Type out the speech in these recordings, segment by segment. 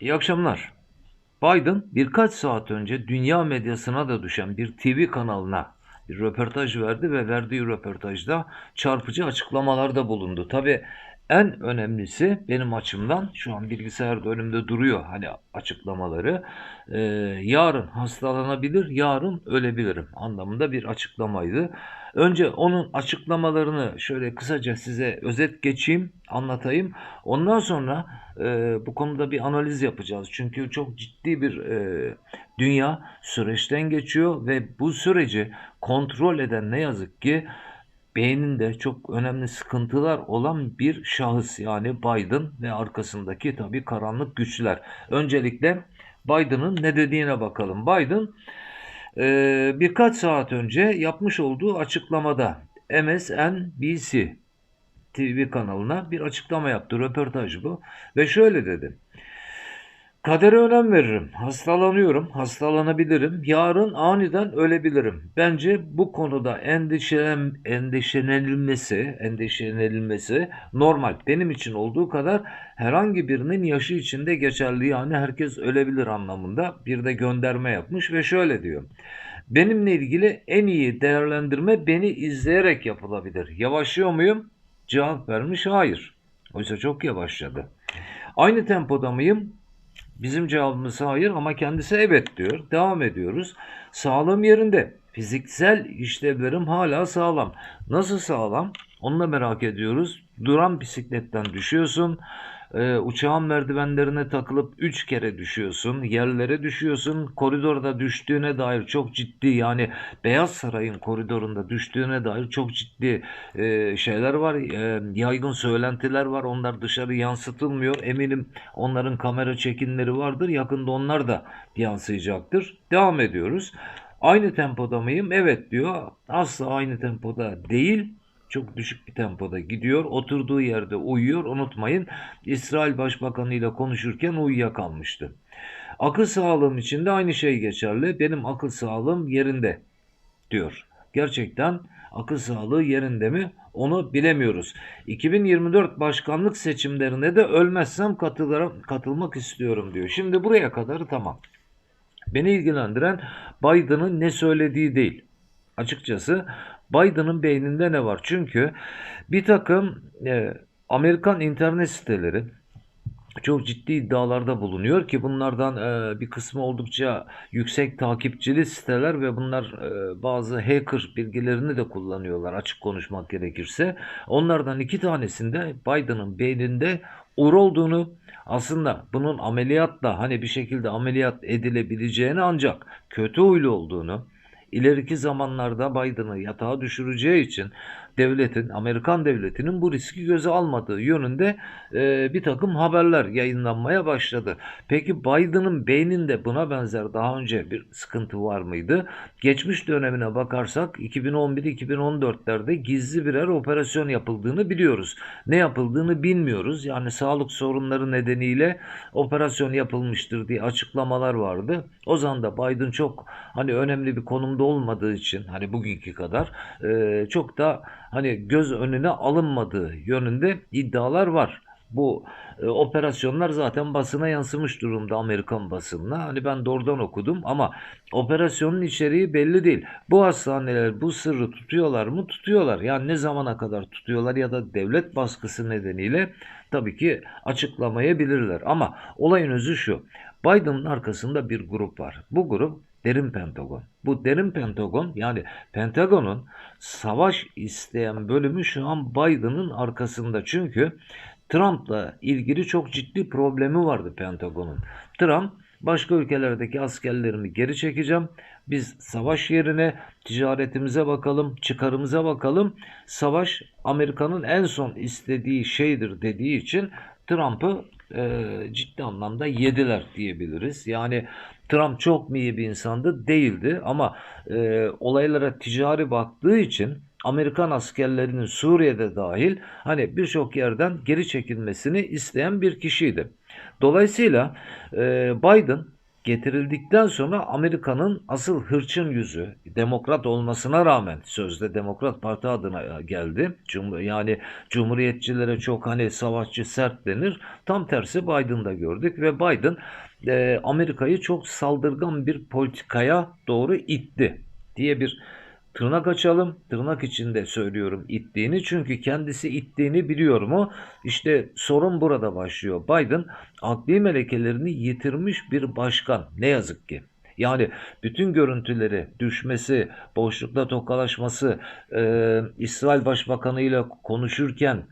İyi akşamlar. Biden birkaç saat önce dünya medyasına da düşen bir TV kanalına bir röportaj verdi ve verdiği röportajda çarpıcı açıklamalarda bulundu. Tabii en önemlisi benim açımdan şu an bilgisayarda önümde duruyor hani açıklamaları. Ee, yarın hastalanabilir, yarın ölebilirim anlamında bir açıklamaydı. Önce onun açıklamalarını şöyle kısaca size özet geçeyim, anlatayım. Ondan sonra e, bu konuda bir analiz yapacağız. Çünkü çok ciddi bir e, dünya süreçten geçiyor ve bu süreci kontrol eden ne yazık ki beyninde çok önemli sıkıntılar olan bir şahıs yani Biden ve arkasındaki tabii karanlık güçler. Öncelikle Biden'ın ne dediğine bakalım. Biden e, birkaç saat önce yapmış olduğu açıklamada MSNBC TV kanalına bir açıklama yaptı. Röportaj bu. Ve şöyle dedi. Kadere önem veririm. Hastalanıyorum, hastalanabilirim. Yarın aniden ölebilirim. Bence bu konuda endişelen, endişelenilmesi, endişelenilmesi normal. Benim için olduğu kadar herhangi birinin yaşı içinde geçerli. Yani herkes ölebilir anlamında bir de gönderme yapmış ve şöyle diyor. Benimle ilgili en iyi değerlendirme beni izleyerek yapılabilir. Yavaşlıyor muyum? Cevap vermiş hayır. Oysa çok yavaşladı. Aynı tempoda mıyım? Bizim cevabımız hayır ama kendisi evet diyor. Devam ediyoruz. Sağlığım yerinde. Fiziksel işlevlerim hala sağlam. Nasıl sağlam? Onu da merak ediyoruz. Duran bisikletten düşüyorsun. Ee, uçağın merdivenlerine takılıp 3 kere düşüyorsun. Yerlere düşüyorsun. Koridorda düştüğüne dair çok ciddi yani Beyaz Saray'ın koridorunda düştüğüne dair çok ciddi e, şeyler var. E, yaygın söylentiler var. Onlar dışarı yansıtılmıyor. Eminim onların kamera çekimleri vardır. Yakında onlar da yansıyacaktır. Devam ediyoruz. Aynı tempoda mıyım? Evet diyor. Asla aynı tempoda değil. Çok düşük bir tempoda gidiyor. Oturduğu yerde uyuyor. Unutmayın İsrail Başbakanı ile konuşurken uyuyakalmıştı. Akıl sağlığım için de aynı şey geçerli. Benim akıl sağlığım yerinde diyor. Gerçekten akıl sağlığı yerinde mi? Onu bilemiyoruz. 2024 başkanlık seçimlerine de ölmezsem katılmak istiyorum diyor. Şimdi buraya kadar tamam. Beni ilgilendiren Biden'ın ne söylediği değil. Açıkçası Biden'ın beyninde ne var? Çünkü bir takım e, Amerikan internet siteleri çok ciddi iddialarda bulunuyor ki bunlardan e, bir kısmı oldukça yüksek takipçili siteler ve bunlar e, bazı hacker bilgilerini de kullanıyorlar açık konuşmak gerekirse. Onlardan iki tanesinde Biden'ın beyninde ur olduğunu aslında bunun ameliyatla hani bir şekilde ameliyat edilebileceğini ancak kötü huylu olduğunu ileriki zamanlarda Biden'ı yatağa düşüreceği için devletin, Amerikan devletinin bu riski göze almadığı yönünde e, bir takım haberler yayınlanmaya başladı. Peki Biden'ın beyninde buna benzer daha önce bir sıkıntı var mıydı? Geçmiş dönemine bakarsak 2011-2014'lerde gizli birer operasyon yapıldığını biliyoruz. Ne yapıldığını bilmiyoruz. Yani sağlık sorunları nedeniyle operasyon yapılmıştır diye açıklamalar vardı. O zaman da Biden çok hani önemli bir konumda olmadığı için hani bugünkü kadar e, çok da hani göz önüne alınmadığı yönünde iddialar var. Bu e, operasyonlar zaten basına yansımış durumda Amerikan basınına. Hani ben doğrudan okudum ama operasyonun içeriği belli değil. Bu hastaneler bu sırrı tutuyorlar mı? Tutuyorlar. Yani ne zamana kadar tutuyorlar ya da devlet baskısı nedeniyle tabii ki açıklamayabilirler. Ama olayın özü şu. Biden'ın arkasında bir grup var. Bu grup derin Pentagon. Bu derin Pentagon yani Pentagon'un savaş isteyen bölümü şu an Biden'ın arkasında. Çünkü Trump'la ilgili çok ciddi problemi vardı Pentagon'un. Trump başka ülkelerdeki askerlerimi geri çekeceğim. Biz savaş yerine ticaretimize bakalım, çıkarımıza bakalım. Savaş Amerika'nın en son istediği şeydir dediği için Trump'ı e, ciddi anlamda yediler diyebiliriz. Yani Trump çok iyi bir insandı? Değildi ama e, olaylara ticari baktığı için Amerikan askerlerinin Suriye'de dahil hani birçok yerden geri çekilmesini isteyen bir kişiydi. Dolayısıyla e, Biden getirildikten sonra Amerika'nın asıl hırçın yüzü demokrat olmasına rağmen sözde Demokrat Parti adına geldi. Cum yani cumhuriyetçilere çok hani savaşçı sert denir. Tam tersi Biden'da gördük ve Biden e, Amerika'yı çok saldırgan bir politikaya doğru itti diye bir tırnak açalım. Tırnak içinde söylüyorum ittiğini çünkü kendisi ittiğini biliyor mu? İşte sorun burada başlıyor. Biden akli melekelerini yitirmiş bir başkan ne yazık ki. Yani bütün görüntüleri düşmesi, boşlukta tokalaşması, e, İsrail Başbakanı ile konuşurken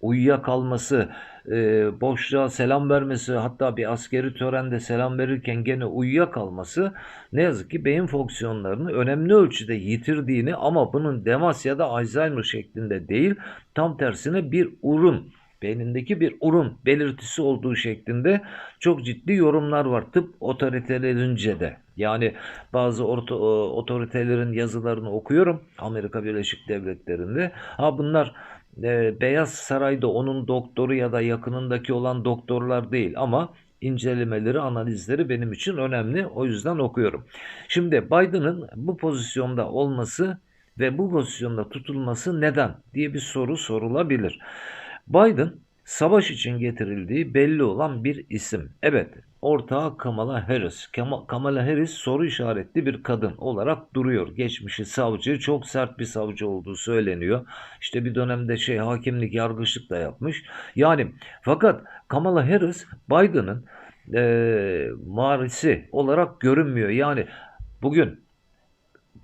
uyuyakalması, e, boşluğa selam vermesi, hatta bir askeri törende selam verirken gene uyuyakalması ne yazık ki beyin fonksiyonlarını önemli ölçüde yitirdiğini ama bunun demas ya da Alzheimer şeklinde değil, tam tersine bir urun beynindeki bir urun belirtisi olduğu şeklinde çok ciddi yorumlar var tıp otoritelerince de. Yani bazı orta, otoritelerin yazılarını okuyorum Amerika Birleşik Devletleri'nde. Ha bunlar e, Beyaz Saray'da onun doktoru ya da yakınındaki olan doktorlar değil ama incelemeleri, analizleri benim için önemli. O yüzden okuyorum. Şimdi Biden'ın bu pozisyonda olması ve bu pozisyonda tutulması neden diye bir soru sorulabilir. Biden savaş için getirildiği belli olan bir isim. Evet, ortağı Kamala Harris. Kamala Harris soru işaretli bir kadın olarak duruyor. Geçmişi savcı, çok sert bir savcı olduğu söyleniyor. İşte bir dönemde şey hakimlik, yargıçlık da yapmış. Yani fakat Kamala Harris Biden'ın e, marisi olarak görünmüyor. Yani bugün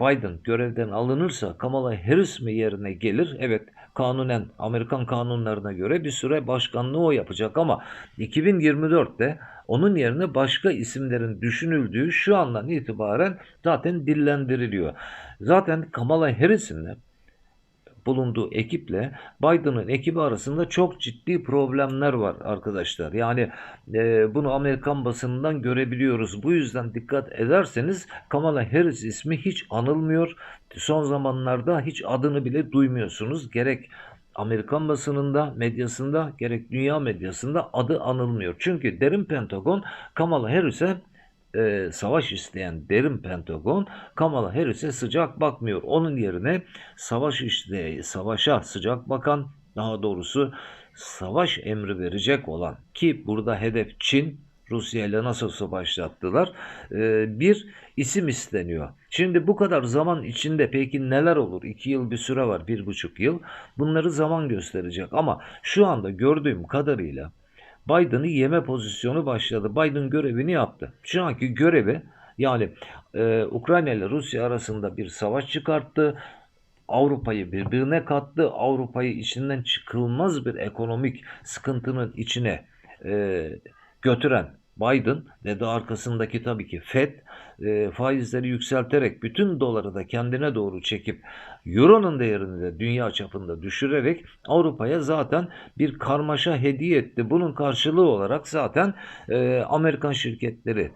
Biden görevden alınırsa Kamala Harris mi yerine gelir? Evet kanunen Amerikan kanunlarına göre bir süre başkanlığı o yapacak ama 2024'te onun yerine başka isimlerin düşünüldüğü şu andan itibaren zaten dillendiriliyor. Zaten Kamala Harris'in bulunduğu ekiple Biden'ın ekibi arasında çok ciddi problemler var arkadaşlar. Yani e, bunu Amerikan basınından görebiliyoruz. Bu yüzden dikkat ederseniz Kamala Harris ismi hiç anılmıyor. Son zamanlarda hiç adını bile duymuyorsunuz. Gerek Amerikan basınında, medyasında gerek dünya medyasında adı anılmıyor. Çünkü derin Pentagon Kamala Harris'e e, savaş isteyen derin Pentagon Kamala Harris'e sıcak bakmıyor. Onun yerine savaş işte savaşa sıcak bakan daha doğrusu savaş emri verecek olan ki burada hedef Çin Rusya ile nasılsa başlattılar. E, bir isim isteniyor. Şimdi bu kadar zaman içinde peki neler olur? İki yıl bir süre var, bir buçuk yıl. Bunları zaman gösterecek. Ama şu anda gördüğüm kadarıyla Biden'ı yeme pozisyonu başladı. Biden görevini yaptı. Şu anki görevi yani e, Ukrayna ile Rusya arasında bir savaş çıkarttı. Avrupa'yı birbirine kattı. Avrupa'yı içinden çıkılmaz bir ekonomik sıkıntının içine e, götüren Biden ve de arkasındaki tabii ki Fed e, faizleri yükselterek bütün doları da kendine doğru çekip Euro'nun değerini de dünya çapında düşürerek Avrupa'ya zaten bir karmaşa hediye etti. Bunun karşılığı olarak zaten e, Amerikan şirketleri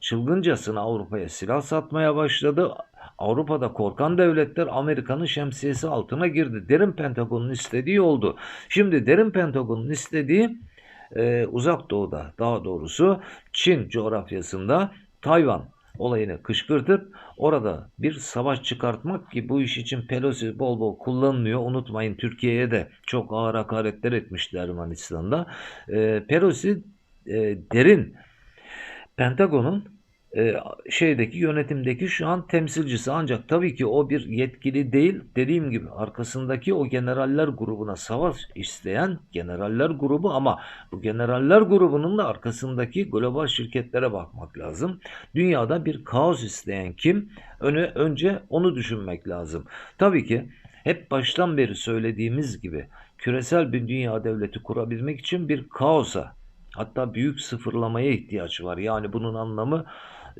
çılgıncasına Avrupa'ya silah satmaya başladı. Avrupa'da korkan devletler Amerika'nın şemsiyesi altına girdi. Derin Pentagon'un istediği oldu. Şimdi Derin Pentagon'un istediği e, uzak doğuda daha doğrusu Çin coğrafyasında Tayvan olayını kışkırtıp orada bir savaş çıkartmak ki bu iş için Pelosi bol bol kullanılıyor. Unutmayın Türkiye'ye de çok ağır hakaretler etmişti Ermenistan'da. E, Pelosi e, derin Pentagon'un e, şeydeki yönetimdeki şu an temsilcisi ancak tabii ki o bir yetkili değil dediğim gibi arkasındaki o generaller grubuna savaş isteyen generaller grubu ama bu generaller grubunun da arkasındaki global şirketlere bakmak lazım. Dünyada bir kaos isteyen kim? Öne, önce onu düşünmek lazım. Tabii ki hep baştan beri söylediğimiz gibi küresel bir dünya devleti kurabilmek için bir kaosa hatta büyük sıfırlamaya ihtiyaç var. Yani bunun anlamı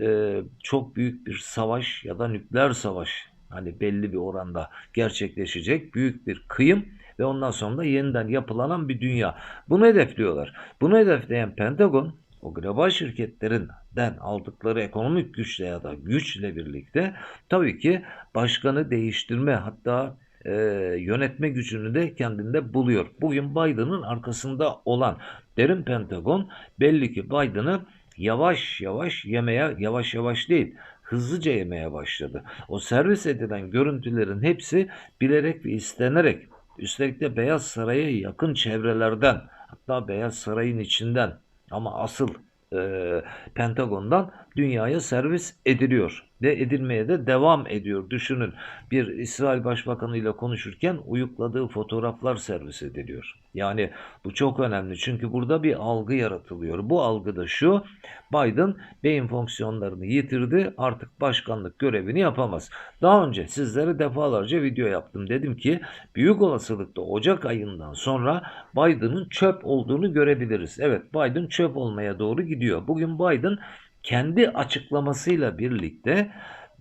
e, çok büyük bir savaş ya da nükleer savaş hani belli bir oranda gerçekleşecek büyük bir kıyım ve ondan sonra da yeniden yapılanan bir dünya. Bunu hedefliyorlar. Bunu hedefleyen Pentagon o global şirketlerinden aldıkları ekonomik güçle ya da güçle birlikte tabii ki başkanı değiştirme hatta e, yönetme gücünü de kendinde buluyor. Bugün Biden'ın arkasında olan derin Pentagon belli ki Biden'ı yavaş yavaş yemeye, yavaş yavaş değil, hızlıca yemeye başladı. O servis edilen görüntülerin hepsi bilerek ve istenerek, üstelik de Beyaz Saray'a yakın çevrelerden, hatta Beyaz Saray'ın içinden ama asıl e, Pentagon'dan dünyaya servis ediliyor ve edilmeye de devam ediyor. Düşünün bir İsrail Başbakanı ile konuşurken uyukladığı fotoğraflar servis ediliyor. Yani bu çok önemli çünkü burada bir algı yaratılıyor. Bu algı da şu Biden beyin fonksiyonlarını yitirdi artık başkanlık görevini yapamaz. Daha önce sizlere defalarca video yaptım. Dedim ki büyük olasılıkla Ocak ayından sonra Biden'ın çöp olduğunu görebiliriz. Evet Biden çöp olmaya doğru gidiyor. Bugün Biden kendi açıklamasıyla birlikte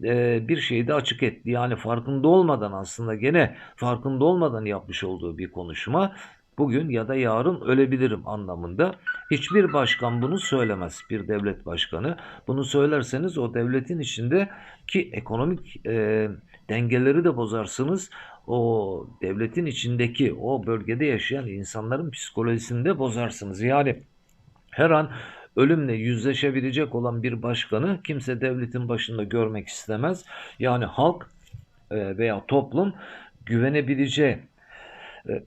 e, bir şeyi de açık etti. Yani farkında olmadan aslında gene farkında olmadan yapmış olduğu bir konuşma bugün ya da yarın ölebilirim anlamında. Hiçbir başkan bunu söylemez. Bir devlet başkanı. Bunu söylerseniz o devletin içinde ki ekonomik e, dengeleri de bozarsınız. O devletin içindeki o bölgede yaşayan insanların psikolojisini de bozarsınız. Yani her an ölümle yüzleşebilecek olan bir başkanı kimse devletin başında görmek istemez. Yani halk e, veya toplum güvenebileceği e,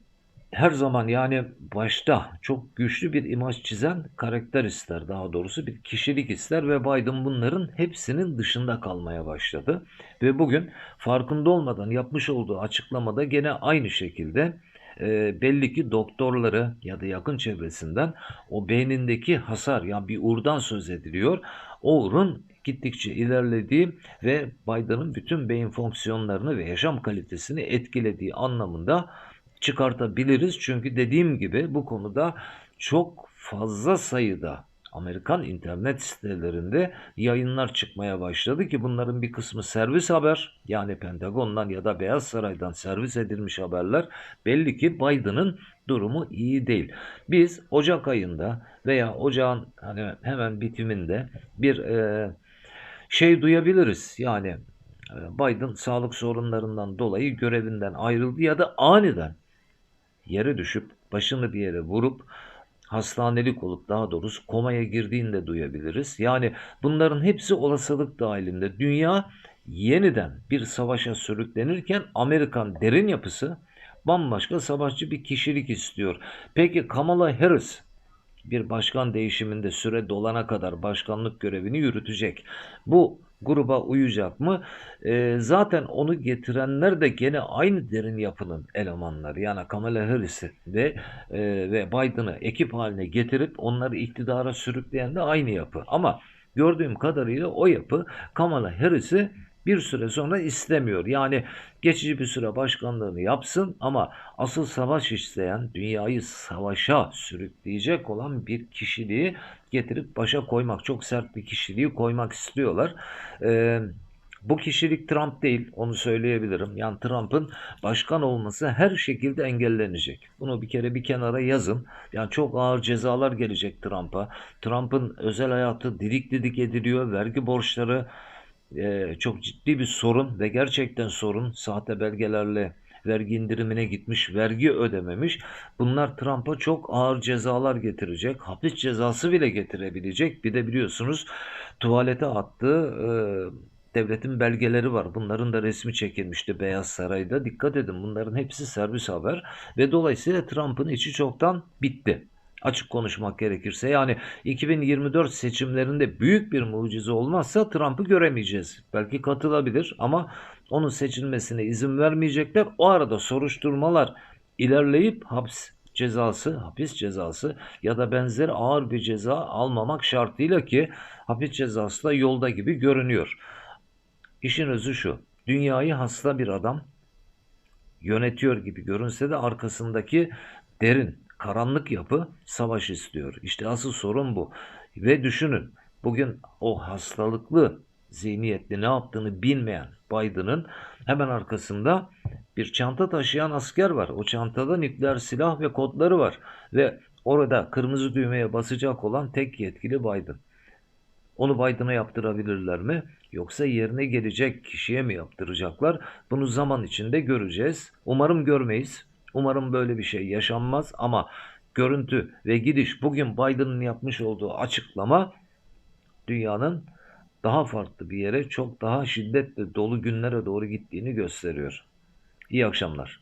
her zaman yani başta çok güçlü bir imaj çizen karakter ister daha doğrusu bir kişilik ister ve Biden bunların hepsinin dışında kalmaya başladı. Ve bugün farkında olmadan yapmış olduğu açıklamada gene aynı şekilde e, belli ki doktorları ya da yakın çevresinden o beynindeki hasar yani bir uğurdan söz ediliyor. O uğrun gittikçe ilerlediği ve Biden'ın bütün beyin fonksiyonlarını ve yaşam kalitesini etkilediği anlamında çıkartabiliriz. Çünkü dediğim gibi bu konuda çok fazla sayıda Amerikan internet sitelerinde yayınlar çıkmaya başladı ki bunların bir kısmı servis haber yani Pentagon'dan ya da Beyaz Saray'dan servis edilmiş haberler belli ki Biden'ın durumu iyi değil. Biz Ocak ayında veya ocağın hani hemen bitiminde bir e, şey duyabiliriz yani e, Biden sağlık sorunlarından dolayı görevinden ayrıldı ya da aniden yere düşüp başını bir yere vurup hastanelik olup daha doğrusu komaya girdiğini de duyabiliriz. Yani bunların hepsi olasılık dahilinde. Dünya yeniden bir savaşa sürüklenirken Amerikan derin yapısı bambaşka savaşçı bir kişilik istiyor. Peki Kamala Harris bir başkan değişiminde süre dolana kadar başkanlık görevini yürütecek. Bu gruba uyacak mı? E, zaten onu getirenler de gene aynı derin yapının elemanları. Yani Kamala Harris'i ve e, ve Biden'ı ekip haline getirip onları iktidara sürükleyen de aynı yapı. Ama gördüğüm kadarıyla o yapı Kamala Harris'i bir süre sonra istemiyor. Yani geçici bir süre başkanlığını yapsın ama asıl savaş isteyen, dünyayı savaşa sürükleyecek olan bir kişiliği getirip başa koymak, çok sert bir kişiliği koymak istiyorlar. Ee, bu kişilik Trump değil, onu söyleyebilirim. Yani Trump'ın başkan olması her şekilde engellenecek. Bunu bir kere bir kenara yazın. Yani çok ağır cezalar gelecek Trump'a. Trump'ın özel hayatı didik didik ediliyor, vergi borçları e, çok ciddi bir sorun ve gerçekten sorun sahte belgelerle vergi indirimine gitmiş, vergi ödememiş. Bunlar Trump'a çok ağır cezalar getirecek. Hapis cezası bile getirebilecek. Bir de biliyorsunuz tuvalete attığı e, devletin belgeleri var. Bunların da resmi çekilmişti Beyaz Saray'da. Dikkat edin bunların hepsi servis haber ve dolayısıyla Trump'ın içi çoktan bitti. Açık konuşmak gerekirse yani 2024 seçimlerinde büyük bir mucize olmazsa Trump'ı göremeyeceğiz. Belki katılabilir ama onun seçilmesine izin vermeyecekler. O arada soruşturmalar ilerleyip hapis cezası, hapis cezası ya da benzeri ağır bir ceza almamak şartıyla ki hapis cezası da yolda gibi görünüyor. İşin özü şu. Dünyayı hasta bir adam yönetiyor gibi görünse de arkasındaki derin karanlık yapı savaş istiyor. İşte asıl sorun bu. Ve düşünün bugün o hastalıklı zihniyetli ne yaptığını bilmeyen Biden'ın hemen arkasında bir çanta taşıyan asker var. O çantada nükleer silah ve kodları var. Ve orada kırmızı düğmeye basacak olan tek yetkili Biden. Onu Biden'a yaptırabilirler mi? Yoksa yerine gelecek kişiye mi yaptıracaklar? Bunu zaman içinde göreceğiz. Umarım görmeyiz. Umarım böyle bir şey yaşanmaz ama görüntü ve gidiş bugün Biden'ın yapmış olduğu açıklama dünyanın daha farklı bir yere, çok daha şiddetli dolu günlere doğru gittiğini gösteriyor. İyi akşamlar.